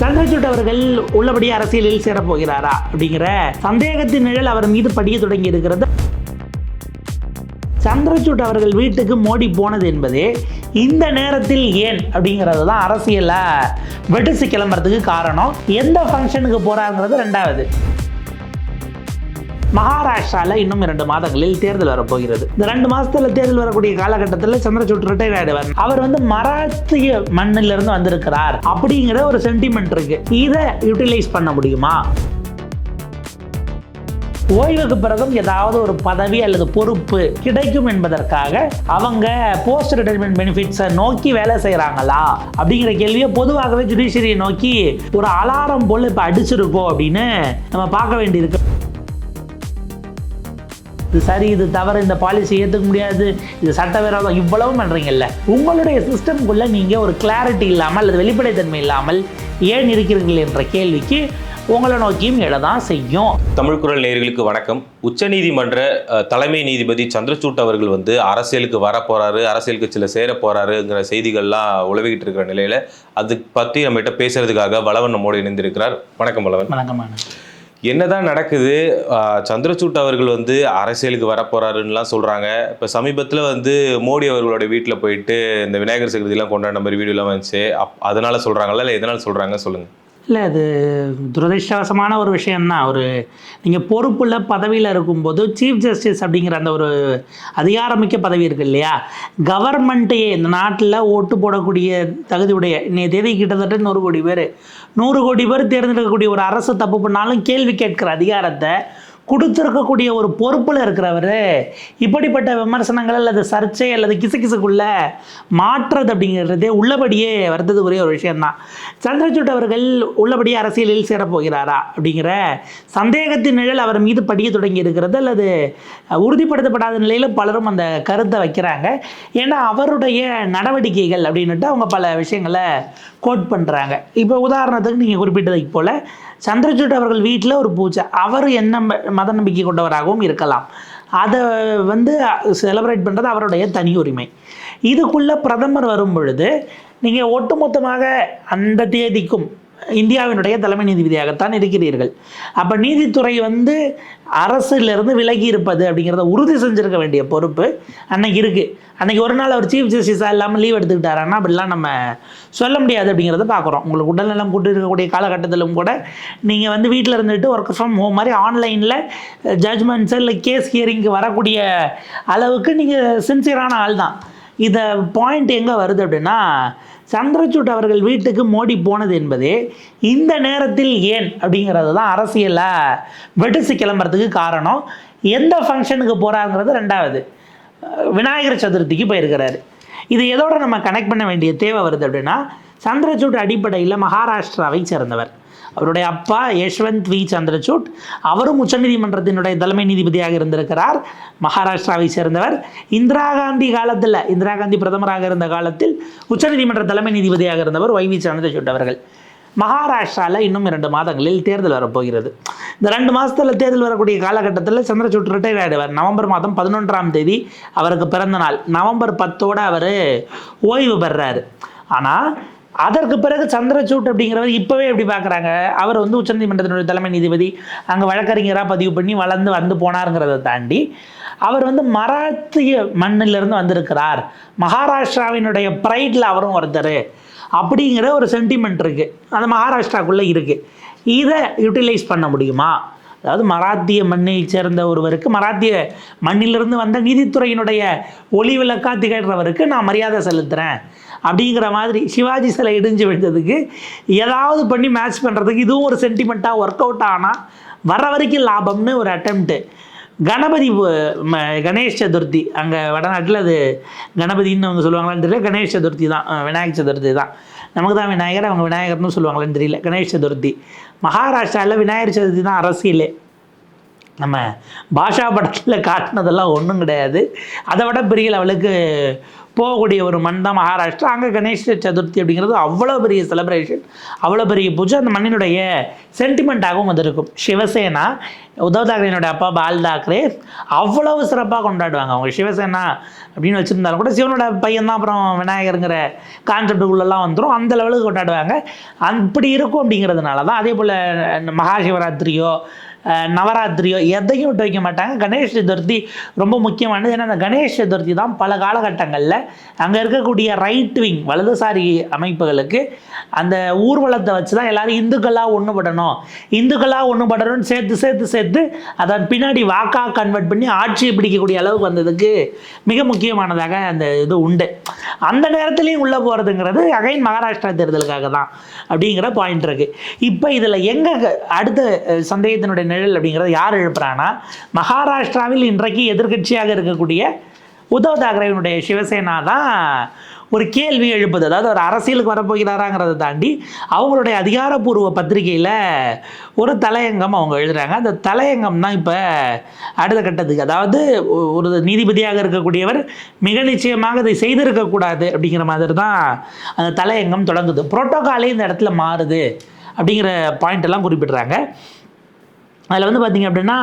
சந்திரசூட் அவர்கள் உள்ளபடி அரசியலில் சேரப்போகிறாரா அப்படிங்கிற சந்தேகத்தின் நிழல் அவர் மீது படிய தொடங்கி இருக்கிறது. சந்திரசூட் அவர்கள் வீட்டுக்கு மோடி போனது என்பது இந்த நேரத்தில் ஏன் அப்படிங்கிறது தான் அரசியலில் வெடிச்சு கிளம்புறதுக்கு காரணம். எந்த ஃபங்க்ஷனுக்கு போகிறாங்கிறது ரெண்டாவது. மகாராஷ்டிராவில் இன்னும் இரண்டு மாதங்களில் தேர்தல் வரப்போகிறது. இந்த ரெண்டு மாசத்துல தேர்தல் வரக்கூடிய காலகட்டத்தில் சந்திரசூட் ரிட்டையர் ஆயிடுவார். அவர் வந்து மராத்திய மண்ணிலிருந்து இருந்து வந்திருக்கிறார். அப்படிங்கிற ஒரு சென்டிமெண்ட் இருக்கு. இதை யூட்டிலைஸ் பண்ண முடியுமா? ஓய்வுக்கு பிறகும் ஏதாவது ஒரு பதவி அல்லது பொறுப்பு கிடைக்கும் என்பதற்காக அவங்க போஸ்ட் ரிட்டைர்மெண்ட் பெனிஃபிட்ஸை நோக்கி வேலை செய்கிறாங்களா அப்படிங்கிற கேள்வியை பொதுவாகவே ஜுடிஷியரியை நோக்கி ஒரு அலாரம் போல் இப்போ அடிச்சிருக்கோம் அப்படின்னு நம்ம பார்க்க வேண்டியிருக்கு. இது சரி இது தவறு இந்த பாலிசி ஏற்றுக்க முடியாது. இது சட்டவிரோதம் இவ்வளவு பண்ணுறீங்கல்ல உங்களுடைய சிஸ்டம்குள்ளே நீங்கள் ஒரு கிளாரிட்டி இல்லாமல் அல்லது வெளிப்படைத்தன்மை இல்லாமல் ஏன் இருக்கிறீர்கள் என்ற கேள்விக்கு உங்களை நோக்கியும் எழதான் செய்யும். தமிழ் குரல் நேயர்களுக்கு வணக்கம். உச்சநீதிமன்ற தலைமை நீதிபதி சந்திரசூட் அவர்கள் வந்து அரசியலுக்கு வர போறாரு அரசியல் கட்சியில சேர போறாருங்கிற செய்திகள்லாம் உலவிக்கிட்டு இருக்கிற நிலையில அது பத்தி நம்மகிட்ட பேசுறதுக்காக வளவன் நம்மோடு இணைந்திருக்கிறார். வணக்கம் வளவன். வணக்கமான என்னதான் நடக்குது? சந்திரசூட் அவர்கள் வந்து அரசியலுக்கு வர சொல்கிறாங்க இப்போ சமீபத்தில் வந்து மோடி அவர்களோட வீட்டில் போயிட்டு இந்த விநாயகர் சதுர்த்திலாம் கொண்டாடின மாதிரி வீடியோலாம் வந்துச்சு. அப் அதனால் சொல்கிறாங்களா இல்லை எதனால் சொல்கிறாங்க சொல்லுங்கள் இல்லை அது துரதிருஷ்டவசமான ஒரு விஷயந்தான் ஒரு நீங்கள் பொறுப்புள்ள பதவியில் இருக்கும்போது சீஃப் ஜஸ்டிஸ் அப்படிங்கிற அந்த ஒரு அதிகாரமிக்க பதவி இருக்குது இல்லையா? கவர்மெண்ட்டையே இந்த நாட்டில் ஓட்டு போடக்கூடிய தகுதியுடைய இன்றைய இன்னைய தேதி கிட்டத்தட்ட நூறு கோடி பேர். நூறு கோடி பேர் தேர்ந்தெடுக்கக்கூடிய ஒரு அரசு தப்பு பண்ணாலும் கேள்வி கேட்கிற அதிகாரத்தை கொடுத்துருக்கக்கூடிய ஒரு பொறுப்பில் இருக்கிறவர் இப்படிப்பட்ட விமர்சனங்கள் அல்லது சர்ச்சை அல்லது கிசுகிசுக்குள்ள மாற்றுறது அப்படிங்கிறதே உள்ளபடியே வருத்ததுக்குரிய ஒரு விஷயம்தான். சந்திரசூட் அவர்கள் உள்ளபடியே அரசியலில் சேரப்போகிறாரா அப்படிங்கிற சந்தேகத்தின் நிழல் அவர் மீது படிய தொடங்கி இருக்கிறது அல்லது உறுதிப்படுத்தப்படாத நிலையில் பலரும் அந்த கருத்தை வைக்கிறாங்க. ஏன்னா அவருடைய நடவடிக்கைகள் அப்படின்னுட்டு அவங்க பல விஷயங்களை கோட் பண்ணுறாங்க இப்போ உதாரணத்துக்கு நீங்கள் குறிப்பிட்டதைப் போல் சந்திரசூட் அவர்கள் வீட்டில் ஒரு பூஜை. அவர் என்ன மத நம்பிக்கை கொண்டவராகவும் இருக்கலாம். அதை வந்து செலிப்ரேட் பண்ணுறது அவருடைய தனி உரிமை. இதுக்குள்ளே பிரதமர் வரும் பொழுது நீங்கள் ஒட்டுமொத்தமாக அந்த தேதிக்கும் இந்தியாவினுடைய தலைமை நீதிபதியாகத்தான் இருக்கிறீர்கள். அப்போ நீதித்துறை வந்து அரசிலிருந்து விலகி இருப்பது அப்படிங்கிறத உறுதி செஞ்சுருக்க வேண்டிய பொறுப்பு அன்னைக்கு இருக்குது அன்னைக்கு ஒரு நாள் அவர் சீஃப் ஜஸ்டிஸாக இல்லாமல் லீவ் எடுத்துக்கிட்டாருன்னா அப்படிலாம் நம்ம சொல்ல முடியாது அப்படிங்கிறத பார்க்குறோம். உங்களுக்கு உடல்நலம் கூட்டு இருக்கக்கூடிய காலகட்டத்திலும் கூட நீங்கள் வந்து வீட்டில் இருந்துட்டு ஒர்க் ஃப்ரம் ஹோம் மாதிரி ஆன்லைனில் ஜட்ஜ்மெண்ட்ஸ் இல்லை கேஸ் ஹியரிங்க்கு வரக்கூடிய அளவுக்கு நீங்கள் சின்சியரான ஆள் தான் இதை பாயிண்ட் எங்கே வருது அப்படின்னா சந்திரசூட் அவர்கள் வீட்டுக்கு மோடி போனது என்பது இந்த நேரத்தில் ஏன் அப்படிங்கிறது தான் அரசியலில் வெடிச்சு கிளம்புறதுக்கு காரணம் எந்த ஃபங்க்ஷனுக்கு போகிறாருங்கிறது ரெண்டாவது. விநாயகர் சதுர்த்திக்கு போயிருக்கிறாரு. இது எதோட நம்ம கனெக்ட் பண்ண வேண்டிய தேவை வருது அப்படின்னா சந்திரசூட் அடிப்படையில் மகாராஷ்டிராவை சேர்ந்தவர். அவருடைய அப்பா யஷ்வந்த் வி. சந்திரசூட். அவரும் உச்சநீதிமன்றத்தினுடைய தலைமை நீதிபதியாக இருந்திருக்கிறார். மகாராஷ்டிராவை சேர்ந்தவர். இந்திரா காந்தி காலத்தில் இந்திரா காந்தி பிரதமராக இருந்த காலத்தில் உச்சநீதிமன்ற தலைமை நீதிபதியாக இருந்தவர் ஒய். வி. சந்திரசூட் அவர்கள். மகாராஷ்டிராவில் இன்னும் இரண்டு மாதங்களில் தேர்தல் வரப்போகிறது. இந்த ரெண்டு மாதத்தில் தேர்தல் வரக்கூடிய காலகட்டத்தில் சந்திரசூட் ரிட்டையர் ஆகிடுவார் நவம்பர் மாதம் பதினொன்றாம் தேதி அவருக்கு பிறந்த நாள். நவம்பர் பத்தோடு அவர் ஓய்வு பெறாரு. ஆனால் அதற்கு பிறகு சந்திரசூட் அப்படிங்கிறவர் இப்போவே எப்படி பார்க்குறாங்க அவர் வந்து உச்சநீதிமன்றத்தினுடைய தலைமை நீதிபதி. அங்கே வழக்கறிஞராக பதிவு பண்ணி வளர்ந்து வந்து போனாருங்கிறத தாண்டி அவர் வந்து மராத்திய மண்ணிலிருந்து வந்திருக்கிறார். மகாராஷ்டிராவினுடைய ப்ரைடில் அவரும் ஒருத்தர். அப்படிங்கிற ஒரு சென்டிமெண்ட் இருக்குது அந்த மகாராஷ்டிராக்குள்ளே இருக்குது இதை யூட்டிலைஸ் பண்ண முடியுமா? அதாவது மராத்திய மண்ணை சேர்ந்த ஒருவருக்கு மராத்திய மண்ணிலிருந்து வந்த நீதித்துறையினுடைய ஒளி விளக்கா திகழ்கிறவருக்கு நான் மரியாதை செலுத்துகிறேன் அப்படிங்கிற மாதிரி சிவாஜி சிலை இடிஞ்சு விழுந்ததுக்கு ஏதாவது பண்ணி மேட்ச் பண்ணுறதுக்கு இதுவும் ஒரு சென்டிமெண்ட்டாக ஒர்க் அவுட் ஆனால் வர வரைக்கும் லாபம்னு ஒரு அட்டம்ப்ட்டு கணபதி கணேஷ் சதுர்த்தி அங்கே வடநாட்டில் அது கணபதின்னு அவங்க சொல்லுவாங்களான்னு தெரியல. கணேஷ் சதுர்த்தி தான். விநாயகர் சதுர்த்தி தான். நமக்கு தான் விநாயகர் அவங்க விநாயகர்னு சொல்லுவாங்களான்னு தெரியல. கணேஷ் சதுர்த்தி. மகாராஷ்டிராவில் விநாயகர் சதுர்த்தி தான் அரசியலே. நம்ம பாஷா படத்தில் காட்டினதெல்லாம் ஒன்றும் கிடையாது. அதை விட பெரிய லெவலுக்கு போகக்கூடிய ஒரு மண் தான் மகாராஷ்டிரா. அங்கே கணேஷ் சதுர்த்தி அப்படிங்கிறது அவ்வளோ பெரிய செலப்ரேஷன் அவ்வளோ பெரிய பூஜை. அந்த மண்ணினுடைய சென்டிமெண்ட்டாகவும் அது இருக்கும் சிவசேனா உத்தவ் தாக்கரேனுடைய அப்பா பால் தாக்கரே அவ்வளவு சிறப்பாக கொண்டாடுவாங்க. அவங்க சிவசேனா அப்படின்னு வச்சுருந்தாலும் கூட சிவனோட பையன் தான் அப்புறம் விநாயகருங்கிற கான்செப்டுக்குள்ளெல்லாம் வந்துடும் அந்த லெவலுக்கு கொண்டாடுவாங்க. அப்படி இருக்கும் அப்படிங்கிறதுனால தான் அதே போல் மகா சிவராத்திரியோ நவராத்திரியோ எதையும் விட்டு வைக்க மாட்டாங்க. கணேஷ் சதுர்த்தி ரொம்ப முக்கியமானது. ஏன்னா அந்த கணேஷ் சதுர்த்தி தான் பல காலகட்டங்களில் அங்கே இருக்கக்கூடிய ரைட் விங் வலதுசாரி அமைப்புகளுக்கு அந்த ஊர்வலத்தை வச்சு தான் எல்லோரும் இந்துக்களாக ஒன்றுபடணும் இந்துக்களாக ஒன்றுபடணும்னு சேர்த்து சேர்த்து சேர்த்து அதன் பின்னாடி வாக்காக கன்வெர்ட் பண்ணி ஆட்சியை பிடிக்கக்கூடிய அளவுக்கு வந்ததுக்கு மிக முக்கியமானதாக அந்த இது உண்டு. அந்த நேரத்துலையும் உள்ளே போகிறதுங்கிறது அகைன் மகாராஷ்டிரா தேர்தலுக்காக தான் அப்படிங்கிற பாயிண்ட் இருக்குது இப்போ இதில் எங்கே அடுத்த சந்தேகத்தினுடைய நிழல் அப்படிங்கிறத யார் எழுப்புறான்னா மகாராஷ்டிராவில் இன்றைக்கு எதிர்க்கட்சியாக இருக்கக்கூடிய உத்தவ் தாக்கரேவினுடைய சிவசேனா தான் ஒரு கேள்வி எழுப்புது. அதாவது ஒரு அரசியலுக்கு வரப்போகிறாராங்கிறத தாண்டி அவங்களுடைய அதிகாரப்பூர்வ பத்திரிகையில் ஒரு தலையங்கம் அவங்க எழுதுகிறாங்க அந்த தலையங்கம் தான் இப்போ அடுத்த கட்டத்துக்கு. அதாவது ஒரு நீதிபதியாக இருக்கக்கூடியவர் மிக நிச்சயமாக இதை செய்திருக்கக்கூடாது அப்படிங்கிற மாதிரி தான் அந்த தலையங்கம் தொடங்குது. புரோட்டோகாலே இந்த இடத்துல மாறுது அப்படிங்கிற பாயிண்ட் எல்லாம் குறிப்பிடுறாங்க. அதில் வந்து பார்த்தீங்க அப்படின்னா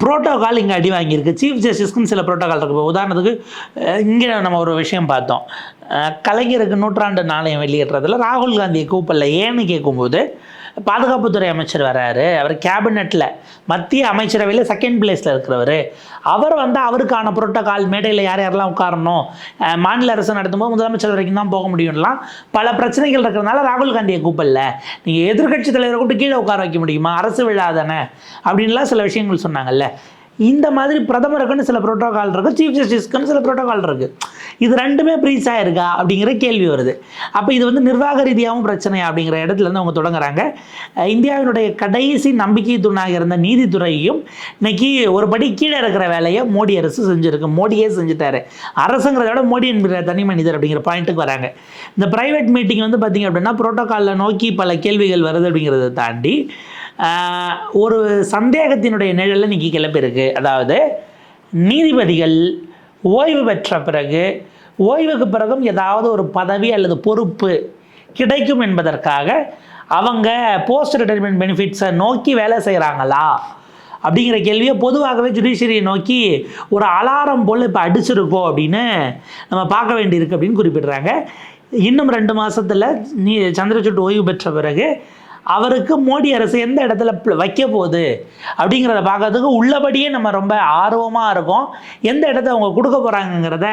புரோட்டோகால் இங்கே அடி வாங்கியிருக்கு. சீஃப் ஜஸ்டிஸ்க்குன்னு சில புரோட்டோகால் இருக்குது உதாரணத்துக்கு இங்கே நம்ம ஒரு விஷயம் பார்த்தோம். கலைஞருக்கு நூற்றாண்டு நாணயம் வெளியேற்றதில் ராகுல் காந்தியை கூப்பிடல. ஏன்னு கேட்கும்போது பாதுகாப்புத்துறை அமைச்சர் வராரு. அவர் கேபினெட்டில் மத்திய அமைச்சரவையில் செகண்ட் பிளேஸில் இருக்கிறவர். அவர் வந்து அவருக்கான புரோட்டோகால் மேடையில் யார் யாரெல்லாம் உட்காரணும் மாநில அரசு நடத்தும்போது முதலமைச்சர் வரைக்கும் தான் போக முடியும்லாம் பல பிரச்சனைகள் இருக்கிறதுனால ராகுல் காந்தியை கூப்பிடல. நீங்கள் எதிர்க்கட்சி தலைவரை கூப்பிட்டு கீழே உட்கார வைக்க முடியுமா? அரசு விழா தானே அப்படின்லாம் சில விஷயங்கள் சொன்னாங்கல்ல. இந்த மாதிரி பிரதமருக்குன்னு சில புரோட்டோகால் இருக்குது சீஃப் ஜஸ்டிஸ்க்குன்னு சில ப்ரோட்டோகால் இருக்குது இது ரெண்டுமே ப்ரீஸ் ஆயிருக்கா அப்படிங்கிற கேள்வி வருது. அப்போ இது வந்து நிர்வாக ரீதியாகவும் பிரச்சனை அப்படிங்கிற இடத்துலேருந்து அவங்க தொடங்குறாங்க. இந்தியாவினுடைய கடைசி நம்பிக்கை தூணாக இருந்த நீதித்துறையும் இன்னைக்கு ஒரு படி கீழே இருக்கிற வேலையை மோடி அரசு செஞ்சுருக்கு. மோடியே செஞ்சுட்டாரு. அரசுங்கிறத விட மோடி என்கிற தனி மனிதர் அப்படிங்கிற பாயிண்ட்டுக்கு வராங்க. இந்த ப்ரைவேட் மீட்டிங் வந்து பார்த்திங்க அப்படின்னா ப்ரோட்டோக்காலில் நோக்கி பல கேள்விகள் வருது அப்படிங்கிறத தாண்டி ஒரு சந்தேகத்தினுடைய நிழலில் இன்றைக்கி கிளம்பியிருக்கு. அதாவது நீதிபதிகள் ஓய்வு பெற்ற பிறகு ஓய்வுக்கு பிறகும் ஏதாவது ஒரு பதவி அல்லது பொறுப்பு கிடைக்கும் என்பதற்காக அவங்க போஸ்ட் ரிட்டைர்மெண்ட் பெனிஃபிட்ஸை நோக்கி வேலை செய்கிறாங்களா அப்படிங்கிற கேள்வியை பொதுவாகவே ஜுடிஷியரியை நோக்கி ஒரு அலாரம் போல் இப்போ அடிச்சிருக்கோம் அப்படின்னு நம்ம பார்க்க வேண்டியிருக்கு அப்படின்னு குறிப்பிடுறாங்க. இன்னும் ரெண்டு மாதத்தில் நீ சந்திரசூட் ஓய்வு பெற்ற பிறகு அவருக்கு மோடி அரசு எந்த இடத்துல வைக்க போகுது அப்படிங்கிறத பார்க்கறதுக்கு உள்ளபடியே நம்ம ரொம்ப ஆர்வமாக இருக்கோம். எந்த இடத்த அவங்க கொடுக்க போகிறாங்கங்கிறத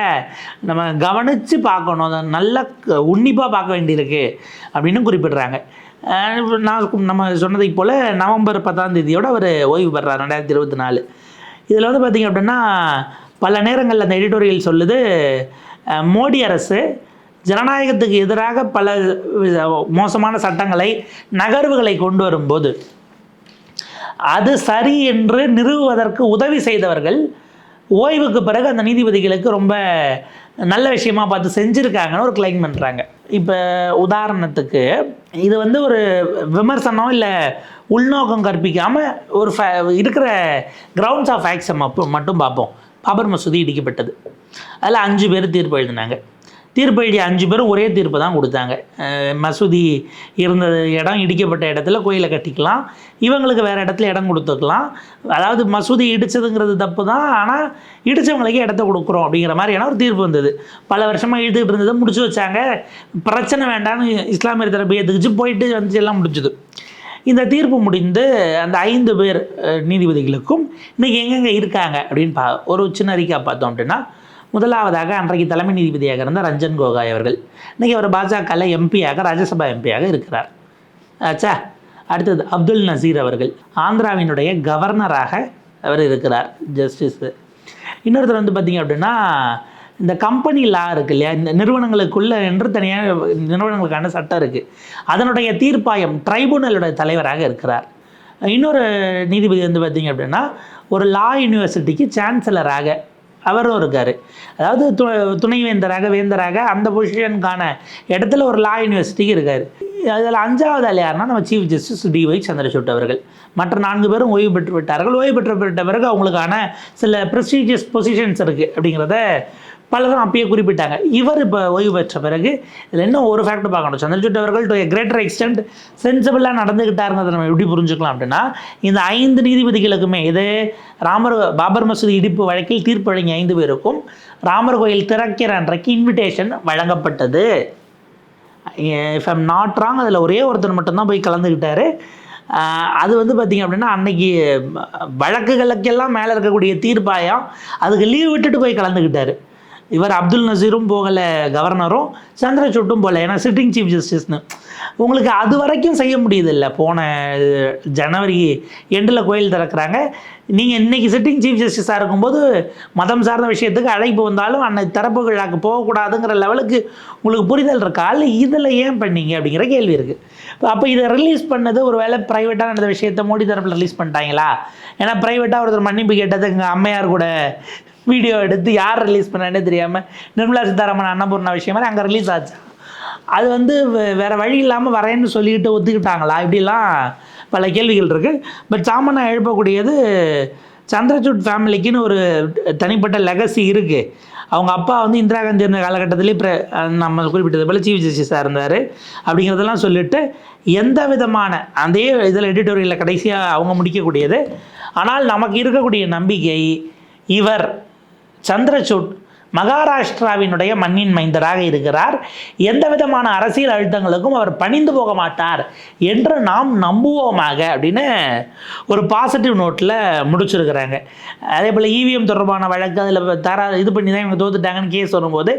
நம்ம கவனித்து பார்க்கணும். அதை நல்லா உன்னிப்பாக பார்க்க வேண்டியிருக்கு அப்படின்னு குறிப்பிடுறாங்க. நான் நம்ம சொன்னதைப் போல் நவம்பர் பத்தாம் தேதியோடு அவர் ஓய்வு பெறார் ரெண்டாயிரத்தி இருபத்தி நாலு. இதில் வந்து பார்த்திங்க அப்படின்னா பல நேரங்களில் அந்த எடிட்டோரியல் சொல்லுது மோடி அரசு ஜனநாயகத்துக்கு எதிராக பல மோசமான சட்டங்களை நகர்வுகளை கொண்டு வரும்போது அது சரி என்று நிறுவுவதற்கு உதவி செய்தவர்கள் ஓய்வுக்கு பிறகு அந்த நீதிபதிகளுக்கு ரொம்ப நல்ல விஷயமா பார்த்து செஞ்சுருக்காங்கன்னு ஒரு கிளைம் பண்ணுறாங்க இப்போ உதாரணத்துக்கு இது வந்து ஒரு விமர்சனம் இல்லை உள்நோக்கம் கற்பிக்காமல் ஒரு ஃப இருக்கிற கிரவுண்ட்ஸ் ஆஃப் ஆக்ஷன் மட்டும் பார்ப்போம். பாபர் மசூதி இடிக்கப்பட்டது. அதில் அஞ்சு பேர் தீர்ப்பு எழுதினாங்க. தீர்ப்பு எழுதிய அஞ்சு பேரும் ஒரே தீர்ப்பு தான் கொடுத்தாங்க. மசூதி இருந்த இடம் இடிக்கப்பட்ட இடத்துல கோயிலை கட்டிக்கலாம். இவங்களுக்கு வேறு இடத்துல இடம் கொடுத்துக்கலாம். அதாவது மசூதி இடித்ததுங்கிறது தப்பு தான். ஆனால் இடித்தவங்களுக்கே இடத்த கொடுக்குறோம் அப்படிங்கிற மாதிரியான ஒரு தீர்ப்பு வந்தது. பல வருஷமாக இழுத்துக்கிட்டு இருந்ததை முடிச்சு வச்சாங்க. பிரச்சனை வேண்டாம்னு இஸ்லாமிய தரப்பு எதுக்குச்சு போயிட்டு வந்து எல்லாம் முடிஞ்சுது இந்த தீர்ப்பு முடிந்து அந்த ஐந்து பேர் நீதிபதிகளுக்கும் இன்றைக்கி எங்கெங்கே இருக்காங்க அப்படின்னு பா ஒரு சின்ன அறிக்கை பார்த்தோம் அப்படின்னா முதலாவதாக அன்றைக்கு தலைமை நீதிபதியாக இருந்த ரஞ்சன் கோகாய் அவர்கள். இன்றைக்கி அவர் பாஜகவில் எம்பியாக ராஜ்யசபா எம்பியாக இருக்கிறார். ஆச்சா? அடுத்தது அப்துல் நசீர் அவர்கள். ஆந்திராவினுடைய கவர்னராக அவர் இருக்கிறார் ஜஸ்டிஸு இன்னொருத்தர் வந்து பார்த்திங்க அப்படின்னா இந்த கம்பெனி லா இருக்கு இல்லையா? இந்த நிறுவனங்களுக்குள்ள என்று தனியாக நிறுவனங்களுக்கான சட்டம் இருக்குது அதனுடைய தீர்ப்பாயம் ட்ரைபுனலுடைய தலைவராக இருக்கிறார். இன்னொரு நீதிபதி வந்து பார்த்திங்க அப்படின்னா ஒரு லா யூனிவர்சிட்டிக்கு சான்சலராக அவரும் இருக்கார். அதாவது து துணைவேந்தராக வேந்தராக அந்த பொசிஷனுக்கான இடத்துல ஒரு லா யூனிவர்சிட்டிக்கு இருக்கார். அதில் அஞ்சாவது ஆள் யாருன்னா நம்ம சீஃப் ஜஸ்டிஸ் டிஒய் சந்திரசூட் அவர்கள். மற்ற நான்கு பேரும் ஓய்வு பெற்று விட்டார்கள். ஓய்வு பெற்று விட்ட பிறகு அவங்களுக்கான சில ப்ரெஸ்டீஜியஸ் பொசிஷன்ஸ் இருக்குது அப்படிங்கிறத பலரும் அப்பயே குறிப்பிட்டாங்க. இவர் இப்போ ஓய்வு பெற்ற பிறகு இதில் இன்னும் ஒரு ஃபேக்ட் பார்க்கணும்? சந்திரசூட் அவர்கள் டு கிரேட்டர் எக்ஸ்டென்ட் சென்சிபிளாக நடந்துக்கிட்டாருங்கிறத நம்ம எப்படி புரிஞ்சுக்கலாம் அப்படின்னா இந்த ஐந்து நீதிபதிகளுக்குமே இது ராமர் பாபர் மசூதி இடிப்பு வழக்கில் தீர்ப்பு வழங்கிய ஐந்து பேருக்கும் ராமர் கோயில் திறக்கிற அன்றைக்கு இன்விடேஷன் வழங்கப்பட்டது. இஃப் ஐம் நாட் ராங் அதில் ஒரே ஒருத்தர் மட்டும்தான் போய் கலந்துக்கிட்டாரு அது வந்து பார்த்திங்க அப்படின்னா அன்னைக்கு வழக்குகளுக்கெல்லாம் மேலே இருக்கக்கூடிய தீர்ப்பாயம் அதுக்கு லீவ் விட்டுட்டு போய் கலந்துக்கிட்டாரு இவர் அப்துல் நசீரும் போகலை கவர்னரும் சந்திரசூட்டும் போகல. ஏன்னா சிட்டிங் சீஃப் ஜஸ்டிஸ்னு உங்களுக்கு அது வரைக்கும் செய்ய முடியுதில்ல போன ஜனவரி எண்டில் கோயில் திறக்கிறாங்க. நீங்கள் இன்றைக்கி சிட்டிங் சீஃப் ஜஸ்டிஸாக இருக்கும்போது மதம் சார்ந்த விஷயத்துக்கு அழைப்பு வந்தாலும் அன்னை திறப்பு விழாக்கு போகக்கூடாதுங்கிற லெவலுக்கு உங்களுக்கு புரிதல் இருக்கா? இல்லை இதில் ஏன் பண்ணீங்க? அப்படிங்கிற கேள்வி இருக்குது அப்போ இதை ரிலீஸ் பண்ணது ஒரு வேளை ப்ரைவேட்டாக நடந்த விஷயத்தை மோடி தரப்பில் ரிலீஸ் பண்ணிட்டாங்களா? ஏன்னா ப்ரைவேட்டாக ஒருத்தர் மன்னிப்பு கேட்டது எங்கள் அம்மையார் கூட. வீடியோ எடுத்து யார் ரிலீஸ் பண்ணானே தெரியாமல் நிர்மலா சீதாராமன் அன்னபூர்ணா விஷயம் மாதிரி அங்கே ரிலீஸ் ஆச்சு. அது வந்து வே- வழி இல்லாமல் வரேன்னு சொல்லிக்கிட்டு ஒத்துக்கிட்டாங்களா? இப்படிலாம் பல கேள்விகள் இருக்குது பட் சாமானியம் எழுப்பக்கூடியது சந்திரசூட் ஃபேமிலிக்குன்னு ஒரு தனிப்பட்ட லெகசி இருக்குது அவங்க அப்பா வந்து இந்திரா காந்தி இருந்த காலகட்டத்திலே பிர நம்ம குறிப்பிட்டது போல் சீஃப் ஜஸ்டிஸாக இருந்தார். அப்படிங்கிறதெல்லாம் சொல்லிட்டு எந்த விதமான அதே இதில் எடிட்டோரியலில் கடைசியாக அவங்க முடிக்கக்கூடியது. ஆனால் நமக்கு இருக்கக்கூடிய நம்பிக்கை இவர் சந்திரசூட் மகாராஷ்டிராவினுடைய மண்ணின் மைந்தராக இருக்கிறார். எந்த விதமான அரசியல் அழுத்தங்களுக்கும் அவர் பணிந்து போக மாட்டார் என்று நாம் நம்புவோமாக அப்படின்னு ஒரு பாசிட்டிவ் நோட்டில் முடிச்சிருக்கிறாங்க. அதே போல் இவிஎம் தொடர்பான வழக்கு அதில் தர இது பண்ணி தான் இவங்க தோத்துட்டாங்கன்னு கேஸ் வரும்போது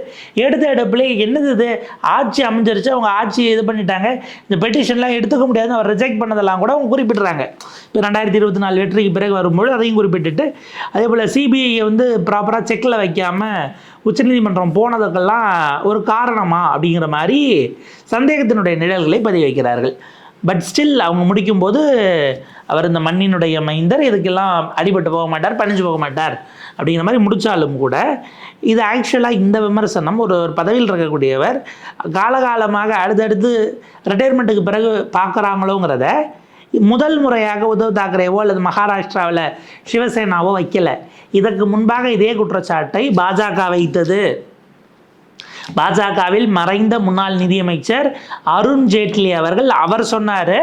எடுத்த எடுப்பில் என்னது இது? ஆட்சி அமைஞ்சிருச்சு அவங்க ஆட்சி இது பண்ணிட்டாங்க. இந்த பெட்டிஷன்லாம் எடுத்துக்க முடியாதுன்னு அவர் ரிஜெக்ட் பண்ணதெல்லாம் கூட அவங்க குறிப்பிட்றாங்க. இப்போ ரெண்டாயிரத்தி இருபத்தி நாலு வெற்றிக்கு பிறகு வரும்போது அதையும் குறிப்பிட்டுட்டு அதே போல் சிபிஐயை வந்து ப்ராப்பராக செக்கில் வைக்காமல் உச்சநீதிமன்றம் போனதுக்கெல்லாம் ஒரு காரணமா அப்படிங்கிற மாதிரி சந்தேகத்தினுடைய நிழல்களை பதிவு வைக்கிறார்கள் பட் ஸ்டில் அவங்க முடிக்கும்போது அவர் இந்த மண்ணினுடைய மைந்தர் இதுக்கெல்லாம் அடிபட்டு போக மாட்டார் பணிஞ்சு போக மாட்டார் அப்படிங்கிற மாதிரி முடித்தாலும் கூட இது ஆக்சுவலாக இந்த விமர்சனம் ஒரு ஒரு பதவியில் இருக்கக்கூடியவர் காலகாலமாக அடுத்தடுத்து ரிட்டையர்மெண்ட்டுக்கு பிறகு பார்க்குறாங்களோங்கிறத முதல் முறையாக உத்தவ் தாக்கரேவோ அல்லது மகாராஷ்டிராவில் சிவசேனாவோ வைக்கலை. இதற்கு முன்பாக இதே குற்றச்சாட்டை பாஜக வைத்தது. பாஜகவில் மறைந்த முன்னாள் நிதியமைச்சர் அருண் ஜேட்லி அவர்கள் அவர் சொன்னார்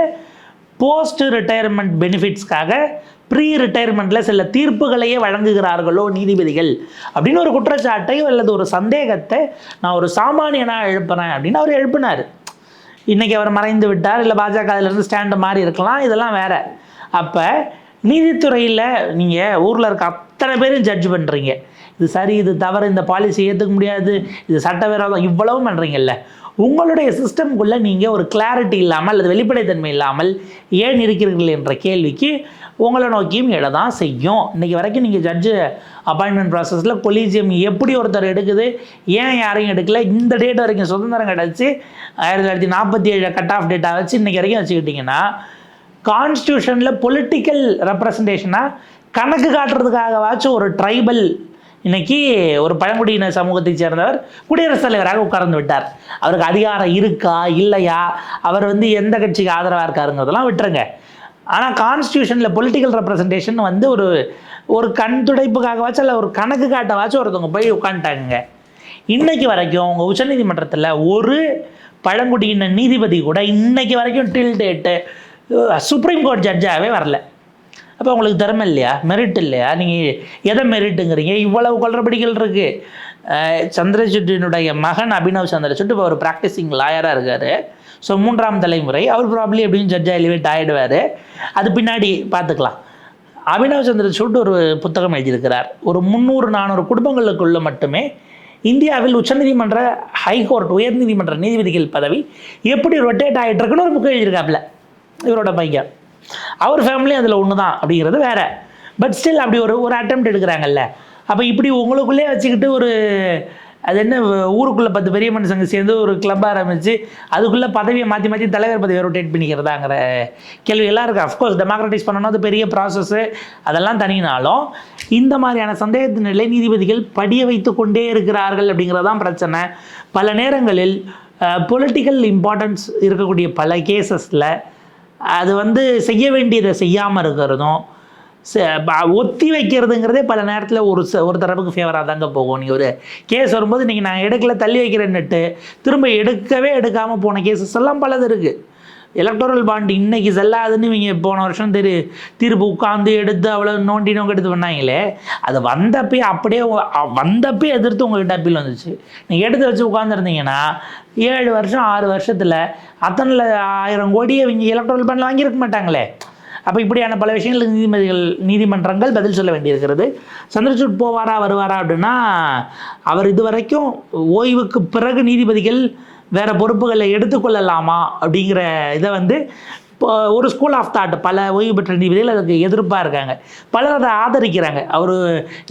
போஸ்ட் ரிட்டையர்மெண்ட் பெனிஃபிட்ஸ்க்காக ப்ரீ ரிட்டையர்மெண்ட்டில் சில தீர்ப்புகளையே வழங்குகிறார்களோ நீதிபதிகள்? அப்படின்னு ஒரு குற்றச்சாட்டை அல்லது ஒரு சந்தேகத்தை நான் ஒரு சாமானியனாக எழுப்புறேன் அப்படின்னு அவர் எழுப்பினார். இன்றைக்கி அவர் மறைந்து விட்டார் இல்லை பாஜக அதிலிருந்து ஸ்டாண்டு மாறி இருக்கலாம் இதெல்லாம் வேற. அப்போ நீதித்துறையில் நீங்கள் ஊரில் இருக்க அத்தனை பேரும் ஜட்ஜ் பண்ணுறீங்க இது சரி இது தவறு இந்த பாலிசி ஏற்றுக்க முடியாது இது சட்டவிரோதம் இவ்வளவும் பண்ணுறீங்கல்ல உங்களுடைய சிஸ்டம்குள்ளே நீங்கள் ஒரு கிளாரிட்டி இல்லாமல் அல்லது வெளிப்படைத்தன்மை இல்லாமல் ஏன் இருக்கிறீர்கள் என்ற கேள்விக்கு உங்களை நோக்கியும் எழ தான் செய்யும். இன்றைக்கி வரைக்கும் நீங்கள் ஜட்ஜு அப்பாயின்மெண்ட் ப்ராசஸில் கொலீஜியம் எப்படி ஒருத்தர் எடுக்குது ஏன் யாரையும் எடுக்கல இந்த டேட் வரைக்கும் சுதந்திரம் கிடச்சி ஆயிரத்தி தொள்ளாயிரத்தி நாற்பத்தி ஏழு கட் ஆஃப் டேட்டா வச்சு இன்றைக்கி வரைக்கும் வச்சுக்கிட்டிங்கன்னா கான்ஸ்டியூஷனில் பொலிட்டிக்கல் ரெப்ரசன்டேஷனாக கணக்கு காட்டுறதுக்காகவாச்சும் ஒரு ட்ரைபல் இன்னைக்கு ஒரு பழங்குடியின சமூகத்தைச் சேர்ந்தவர் குடியரசுத் தலைவராக உட்கார்ந்து விட்டார். அவருக்கு அதிகாரம் இருக்கா இல்லையா? அவர் வந்து எந்த கட்சிக்கு ஆதரவாக இருக்காருங்கிறதெல்லாம் விட்டுருங்க. ஆனால் கான்ஸ்டியூஷனில் பொலிட்டிக்கல் ரெப்ரசன்டேஷன் வந்து ஒரு ஒரு கண் துடைப்புக்காகவாச்சும் இல்லை ஒரு கணக்கு காட்டவாச்சும் ஒருத்தவங்க போய் உட்காந்துட்டாங்க இன்னைக்கு வரைக்கும் உங்கள் உச்சநீதிமன்றத்தில் ஒரு பழங்குடியின நீதிபதி கூட இன்னைக்கு வரைக்கும் டில் டேட்டு சுப்ரீம் கோர்ட் ஜட்ஜாகவே வரல. அப்போ உங்களுக்கு திறமை இல்லையா? மெரிட் இல்லையா? நீங்கள் எதை மெரிட்டுங்கிறீங்க இவ்வளவு குளறுபடிகள் இருக்குது சந்திரசூட்டினுடைய மகன் அபினவ் சந்திரசூட் இப்போ ஒரு ப்ராக்டிஸிங் லாயராக இருக்கார். ஸோ மூன்றாம் தலைமுறை. அவர் ப்ராப்ளி அப்படின்னு ஜட்ஜாக எலிவேட் ஆகிடுவார் அது பின்னாடி பார்த்துக்கலாம். அபினவ் சந்திரசூட் ஒரு புத்தகம் எழுதியிருக்கிறார். ஒரு முந்நூறு நானூறு குடும்பங்களுக்குள்ள மட்டுமே இந்தியாவில் உச்சநீதிமன்ற ஹைகோர்ட் உயர்நீதிமன்ற நீதிபதிகள் பதவி எப்படி ரொட்டேட் ஆகிட்டு இருக்குன்னு ஒரு புக்கு எழுதியிருக்காப்புல. இவரோட பையன். அவர் ஃபேமிலி அதில் ஒன்று தான் அப்படிங்கிறது வேற. பட் ஸ்டில் அப்படி ஒரு ஒரு அட்டம் எடுக்கிறாங்கல்ல. அப்போ இப்படி உங்களுக்குள்ளே வச்சுக்கிட்டு ஒரு அது என்ன ஊருக்குள்ளே பத்து பெரிய மனுஷங்க சேர்ந்து ஒரு கிளப் ஆரம்பித்து அதுக்குள்ளே பதவியை மாற்றி மாற்றி தலைவர் பதவியை ரொட்டேட் பண்ணிக்கிறதாங்கிற கேள்விகள்லாம் இருக்குது அஃப்கோர்ஸ் டெமோக்ரட்டிஸ் பண்ணணும் அது பெரிய ப்ராசஸ்ஸு அதெல்லாம் தனினாலும் இந்த மாதிரியான சந்தேகத்தின் நிலை நீதிபதிகள் படிய வைத்து கொண்டே இருக்கிறார்கள் அப்படிங்கிறதான் பிரச்சனை. பல நேரங்களில் பொலிட்டிக்கல் இம்பார்ட்டன்ஸ் இருக்கக்கூடிய பல கேசஸில் அது வந்து செய்ய வேண்டியதை செய்யாமல் இருக்கிறதும் ப- ஒத்தி வைக்கிறதுங்கிறதே பல நேரத்தில் ஒரு ச- ஒரு தரப்புக்கு ஃபேவராக தாங்க போகும். நீங்கள் ஒரு கேஸ் வரும்போது நீங்கள் நான் எடுக்கல தள்ளி வைக்கிறேன்னுட்டு திரும்ப எடுக்கவே எடுக்காமல் போன கேசஸ் எல்லாம் பலது இருக்குது எலக்டோரல் பாண்ட் இன்னைக்கு செல்லாதுன்னு இவங்க போன வருஷம் திரு தீர்ப்பு உட்காந்து எடுத்து அவ்வளோ நோண்டி நோங்க எடுத்து பண்ணாங்களே அது வந்தப்பே அப்படியே வந்தப்பே எதிர்த்து உங்கள்கிட்ட அப்பீல் வந்துச்சு. நீங்கள் எடுத்து வச்சு உட்காந்துருந்தீங்கன்னா ஏழு வருஷம் ஆறு வருஷத்தில் அத்தனை ஆயிரம் கோடியை இவங்க எலக்ட்ரல் பாண்டில் வாங்கியிருக்க மாட்டாங்களே. அப்போ இப்படியான பல விஷயங்களுக்கு நீதிமதிகள் நீதிமன்றங்கள் பதில் சொல்ல வேண்டியிருக்கிறது. சந்திரசூட் போவாரா வருவாரா அப்படின்னா அவர் இதுவரைக்கும் ஓய்வுக்கு பிறகு நீதிபதிகள் வேறு பொறுப்புகளை எடுத்துக்கொள்ளலாமா அப்படிங்கிற இதை வந்து இப்போ ஒரு ஸ்கூல் ஆஃப் தாட் பல ஓய்வு பெற்ற நீதிபதிகள் அதுக்கு எதிர்ப்பாக இருக்காங்க. பலர் அதை ஆதரிக்கிறாங்க. அவர்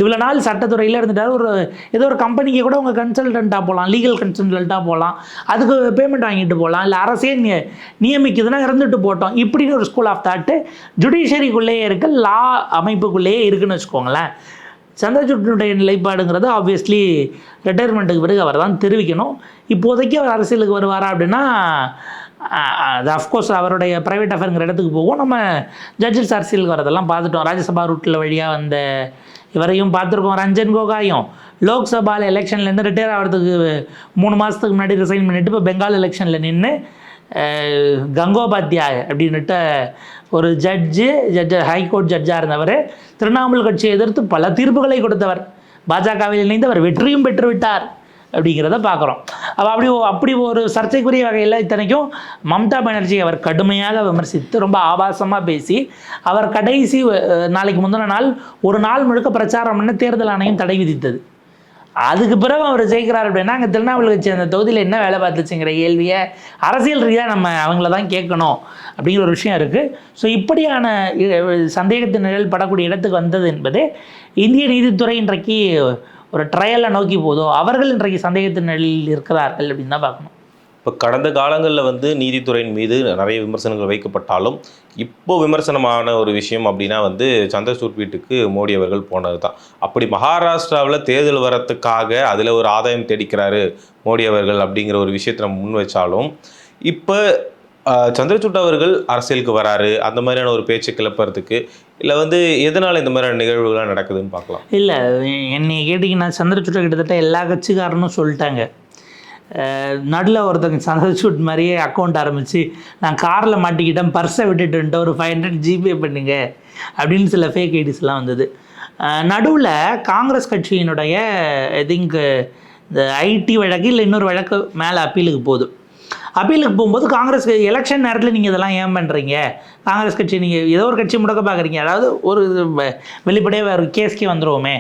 இவ்வளோ நாள் சட்டத்துறையில் இருந்துட்டார். ஒரு ஏதோ ஒரு கம்பெனிக்கு கூட உங்கள் கன்சல்டண்ட்டாக போகலாம் லீகல் கன்சல்டண்ட்டாக போகலாம் அதுக்கு பேமெண்ட் வாங்கிட்டு போகலாம் இல்லை அரசே நிய- நியமிக்குதுன்னா இருந்துட்டு போட்டோம். இப்படின்னு ஒரு ஸ்கூல் ஆஃப் தாட்டு ஜுடிஷியரிக்குள்ளேயே இருக்க லா அமைப்புக்குள்ளேயே இருக்குன்னு வச்சுக்கோங்களேன். சந்திரசூட்டினுடைய நிலைப்பாடுங்கிறது ஆப்வியஸ்லி ரிட்டையர்மெண்ட்டுக்கு பிறகு அவர் தான் தெரிவிக்கணும். இப்போதைக்கு அவர் அரசியலுக்கு வருவாரா அப்படின்னா அது அஃப்கோர்ஸ் அவருடைய ப்ரைவேட் அஃபேருங்கிற இடத்துக்கு போகும் நம்ம ஜட்ஜஸ் அரசியலுக்கு வரதெல்லாம் பார்த்துட்டோம். ராஜ்யசபா ரூட்டில் வழியாக வந்த இவரையும் பார்த்துருக்கோம். ரஞ்சன் கோகாயும் லோக்சபாவில் எலெக்ஷன்லேருந்து ரிட்டையர் ஆகிறதுக்கு மூணு மாதத்துக்கு முன்னாடி ரிசைன் பண்ணிவிட்டு இப்போ பெங்கால் எலெக்ஷனில் நின்று கங்கோபாத்யாய் அப்படின்னுட்ட ஒரு ஜட்ஜு ஜட்ஜ் ஹைகோர்ட் ஜட்ஜாக இருந்தவர் திரிணாமுல் கட்சியை எதிர்த்து பல தீர்ப்புகளை கொடுத்தவர். பாஜகவில் இணைந்து அவர் வெற்றியும் பெற்றுவிட்டார் அப்படிங்கிறத பார்க்குறோம். அப்போ அப்படி அப்படி ஒரு சர்ச்சைக்குரிய வகையில் இத்தனைக்கும் மம்தா பானர்ஜி அவர் கடுமையாக விமர்சித்து ரொம்ப ஆபாசமாக பேசி அவர் கடைசி நாளைக்கு முந்தின நாள் ஒரு நாள் முழுக்க பிரச்சாரம் பண்ண தேர்தல் ஆணையம் தடை விதித்தது. அதுக்கு பிறகு அவர் ஜெயிக்கிறார் அப்படின்னா அங்கே திருநாவல் கட்சி அந்த தொகுதியில் என்ன வேலை பார்த்துச்சுங்கிற கேள்வியை அரசியல் ரீதியாக நம்ம அவங்கள தான் கேட்கணும் அப்படிங்கிற ஒரு விஷயம் இருக்குது ஸோ இப்படியான சந்தேகத்தின் நிழல் படக்கூடிய இடத்துக்கு வந்தது என்பது இந்திய நீதித்துறை இன்றைக்கு ஒரு ட்ரையலை நோக்கி போதோ அவர்கள் இன்றைக்கு சந்தேகத்தின் நிழலில் இருக்கிறார்கள் அப்படின்னு தான் பார்க்கணும். இப்போ கடந்த காலங்களில் வந்து நீதித்துறையின் மீது நிறைய விமர்சனங்கள் வைக்கப்பட்டாலும் இப்போ விமர்சனமான ஒரு விஷயம் அப்படின்னா வந்து சந்திரசூட் வீட்டுக்கு மோடி அவர்கள் போனது தான் அப்படி மகாராஷ்டிராவில் தேர்தல் வரத்துக்காக அதில் ஒரு ஆதாயம் தேடிக்கிறாரு மோடி அவர்கள் அப்படிங்கிற ஒரு விஷயத்தை நம்ம முன் வச்சாலும் இப்போ சந்திரசூட் அவர்கள் அரசியலுக்கு வராரு அந்த மாதிரியான ஒரு பேச்சு கிளப்புறதுக்கு இல்லை வந்து எதனால் இந்த மாதிரியான நிகழ்வுகள்லாம் நடக்குதுன்னு பார்க்கலாம். இல்லை என்னை கேட்டிங்கன்னா சந்திரசூட்டை கிட்டத்தட்ட எல்லா கட்சிக்காரனும் சொல்லிட்டாங்க. நடுவில் ஒருத்தங்க சந்தோஷூட் மாதிரியே அக்கௌண்ட் ஆரம்பித்து நான் காரில் மாட்டிக்கிட்டேன் பர்ஸை விட்டுட்டு ஒரு ஃபைவ் ஹண்ட்ரட் ஜிபே பண்ணுங்க அப்படின்னு சில ஃபேக் ஐடிஸ்லாம் வந்தது. நடுவில் காங்கிரஸ் கட்சியினுடைய ஐ திங்க் இந்த ஐடி வழக்கு இல்லை இன்னொரு வழக்கு மேலே அப்பீலுக்கு போகுது. அப்பீலுக்கு போகும்போது காங்கிரஸ் எலெக்ஷன் நேரத்தில் நீங்கள் இதெல்லாம் ஏன் பண்ணுறீங்க காங்கிரஸ் கட்சி நீங்கள் ஏதோ ஒரு கட்சி முடக்க பார்க்குறீங்க அதாவது ஒரு வெ- வெளிப்படையாக ஒரு கேஸ்க்கே வந்துருவோமே.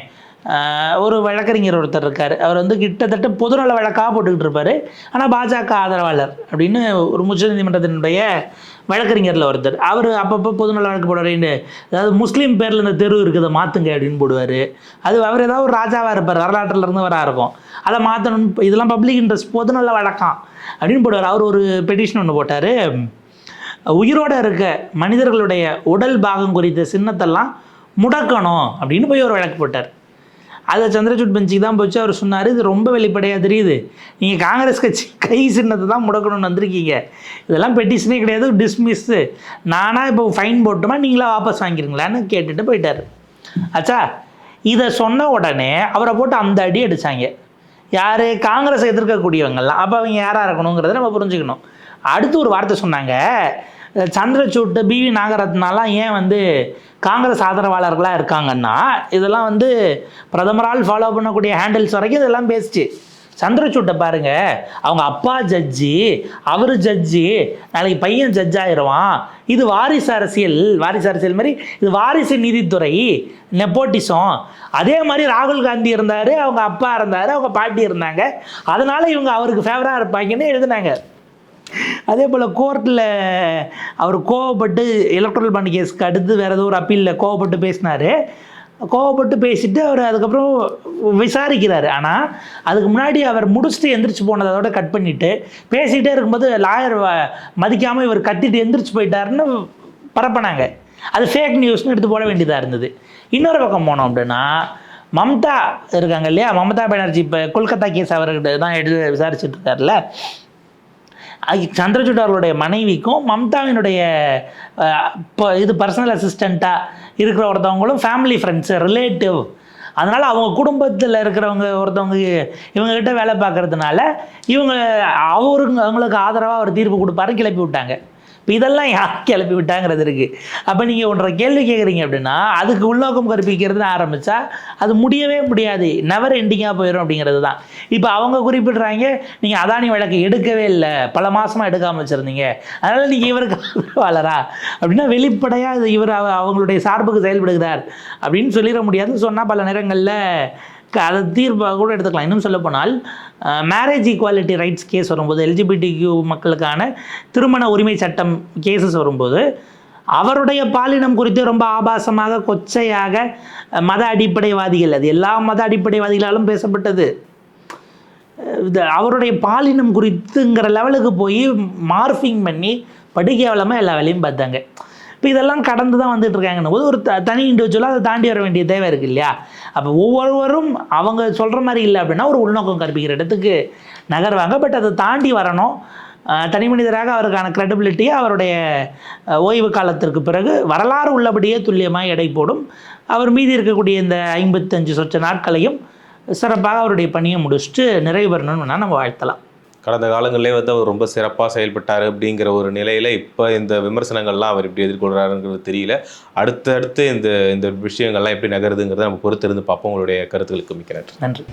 ஒரு வழக்கறிஞர் ஒருத்தர் இருக்கார். அவர் வந்து கிட்டத்தட்ட பொதுநல வழக்காக போட்டுக்கிட்டு இருப்பார். ஆனால் பாஜக ஆதரவாளர் அப்படின்னு ஒரு உச்சநீதிமன்றத்தினுடைய வழக்கறிஞரில் ஒருத்தர். அவர் அப்பப்போ பொதுநல வழக்கு போடுறேன்னு அதாவது முஸ்லீம் பேரில் இந்த தெரு இருக்குது மாற்றுங்க அப்படின்னு போடுவார். அது அவர் ஏதாவது ஒரு ராஜாவாக இருப்பார். வரலாற்றில் வரா இருக்கும். அதை மாற்றணும் இதெல்லாம் பப்ளிக் இன்ட்ரெஸ்ட் பொதுநல வழக்கம் அப்படின்னு போடுவார். அவர் ஒரு பெட்டிஷன் ஒன்று போட்டார். உயிரோட இருக்க மனிதர்களுடைய உடல் பாகம் குறித்த சின்னத்தெல்லாம் முடக்கணும் அப்படின்னு போய் ஒரு வழக்கு போட்டார். அதை சந்திரசூட் பெஞ்சுக்கு தான் போச்சு. அவர் சொன்னார் இது ரொம்ப வெளிப்படையாக தெரியுது. நீங்கள் காங்கிரஸ் கட்சி கை சின்னத்தை தான் முடக்கணும்னு வந்திருக்கீங்க. இதெல்லாம் பெட்டிஷனே கிடையாது டிஸ்மிஸ்ஸு நானாக இப்போ ஃபைன் போட்டோமா நீங்களா வாபஸ் வாங்கிருங்களான்னு கேட்டுட்டு போயிட்டார். ஆச்சா இதை சொன்ன உடனே அவரை போட்டு அந்த அடி அடித்தாங்க யார்? காங்கிரஸை எதிர்க்கக்கூடியவங்கெல்லாம் அப்போ அவங்க யாராக இருக்கணுங்கிறத நம்ம புரிஞ்சுக்கணும். அடுத்து ஒரு வார்த்தை சொன்னாங்க சந்திரசூட் பிவி நாகரத்னாலாம் ஏன் வந்து காங்கிரஸ் ஆதரவாளர்களாக இருக்காங்கன்னா இதெல்லாம் வந்து பிரதமரால் ஃபாலோ பண்ணக்கூடிய ஹேண்டில்ஸ் வரைக்கும் இதெல்லாம் பேசிச்சு. சந்திரசூட்டை பாருங்க அவங்க அப்பா ஜட்ஜி அவர் ஜட்ஜி நாளைக்கு பையன் ஜட்ஜ் ஆயிடுவான். இது வாரிசு அரசியல் வாரிசு அரசியல் மாதிரி இது வாரிசு நீதித்துறை நெப்போட்டிசம் அதே மாதிரி ராகுல் காந்தி இருந்தார் அவங்க அப்பா இருந்தார் அவங்க பாட்டி இருந்தாங்க. அதனால் இவங்க அவருக்கு ஃபேவராக இருப்பாங்கன்னு எழுதினாங்க. அதே போல் கோர்ட்டில் அவர் கோவப்பட்டு எலக்ட்ரல் பாண்ட் கேஸ்க்கு அடுத்து வேறு ஏதோ ஒரு அப்பீலில் கோவப்பட்டு பேசினார். கோவப்பட்டு பேசிட்டு அவர் அதுக்கப்புறம் விசாரிக்கிறாரு. ஆனால் அதுக்கு முன்னாடி அவர் முடிச்சுட்டு எந்திரிச்சு போனதை அதோட கட் பண்ணிவிட்டு பேசிகிட்டே இருக்கும்போது லாயர் மதிக்காமல் இவர் கட்டிட்டு எந்திரிச்சு போயிட்டாருன்னு பரப்பினாங்க. அது ஃபேக் நியூஸ்னு எடுத்து போட வேண்டியதாக இருந்தது. இன்னொரு பக்கம் போனோம் அப்படின்னா மம்தா இருக்காங்க இல்லையா? மம்தா பானர்ஜி இப்போ கொல்கத்தா கேஸ் அவர்கிட்ட தான் எடுத்து விசாரிச்சுட்டு இருக்காருல்ல? சந்திரசூட் அவர்களுடைய மனைவிக்கும் மம்தாவினுடைய இப்போ இது பர்சனல் அசிஸ்டண்ட்டாக இருக்கிற ஒருத்தவங்களும் ஃபேமிலி ஃப்ரெண்ட்ஸு ரிலேட்டிவ் அதனால் அவங்க குடும்பத்தில் இருக்கிறவங்க ஒருத்தவங்க இவங்ககிட்ட வேலை பார்க்குறதுனால இவங்க அவருங்க அவங்களுக்கு ஆதரவாக ஒரு தீர்ப்பு கொடுப்பாரு கிளப்பி விட்டாங்க. இப்போ இதெல்லாம் யார் கிளப்பி விட்டாங்கிறது இருக்குது அப்போ நீங்கள் ஒன்றரை கேள்வி கேட்குறீங்க அப்படின்னா அதுக்கு உள்நோக்கம் கற்பிக்கிறதுன்னு ஆரம்பித்தா அது முடியவே முடியாது. நெவர் எண்டிங்காக போயிடும் அப்படிங்கிறது தான் இப்போ அவங்க குறிப்பிடுறாங்க நீங்கள் அதானி வழக்கு எடுக்கவே இல்லை. பல மாதமாக எடுக்காமல் வச்சுருந்தீங்க. அதனால் நீங்கள் இவருக்கு ஆதரவாளரா அப்படின்னா வெளிப்படையாக இது இவர் அவ- அவங்களுடைய சார்புக்கு செயல்படுகிறார். அப்படின்னு சொல்லிட முடியாது. சொன்னால் பல நேரங்களில் தீர்ப்பாக கூட எடுத்துக்கலாம். இன்னும் சொல்ல போனால் மேரேஜ் ஈக்குவாலிட்டி ரைட்ஸ் கேஸ் வரும்போது எல்ஜிபிடிக்யூ மக்களுக்கான திருமண உரிமை சட்டம் கேசஸ் வரும்போது அவருடைய பாலினம் குறித்து ரொம்ப ஆபாசமாக கொச்சையாக மத அடிப்படைவாதிகள் அது எல்லா மத அடிப்படைவாதிகளாலும் பேசப்பட்டது. இது அவருடைய பாலினம் குறித்துங்கிற லெவலுக்கு போய் மார்ஃபிங் பண்ணி படுகேவலமாக எல்லா வேலையும் பார்த்தாங்க. இப்போ இதெல்லாம் கடந்து தான் வந்துட்டு இருக்காங்கன்னு போது ஒரு த தனி இண்டிவிஜுவலாக அதை தாண்டி வர வேண்டிய தேவை இருக்குது இல்லையா? அப்போ ஒவ்வொருவரும் அவங்க சொல்கிற மாதிரி இல்லை அப்படின்னா ஒரு உள்நோக்கம் கற்பிக்கிற இடத்துக்கு நகர்வாங்க. பட் அதை தாண்டி வரணும். தனி மனிதராக அவருக்கான க்ரெடிபிலிட்டியை அவருடைய ஓய்வு காலத்திற்கு பிறகு வரலாறு உள்ளபடியே துல்லியமாக எடை போடும். அவர் மீதி இருக்கக்கூடிய இந்த ஐம்பத்தஞ்சு சொச்ச நாட்களையும் சிறப்பாக அவருடைய பணியை முடிச்சுட்டு நிறைவு பெறணும்னு வேணால் நம்ம வாழ்த்தலாம். கடந்த காலங்களிலே வந்து அவர் ரொம்ப சிறப்பாக செயல்பட்டார் அப்படிங்கிற ஒரு நிலையில் இப்போ இந்த விமர்சனங்கள்லாம் அவர் எப்படி எதிர்கொள்கிறாருங்கிறது தெரியல. அடுத்தடுத்து இந்த இந்த விஷயங்கள்லாம் எப்படி நகருதுங்கிறத நம்ம பொறுத்திருந்து பார்ப்போம். உங்களுடைய கருத்துக்களுக்கு மிக்க நன்றி. நன்றி.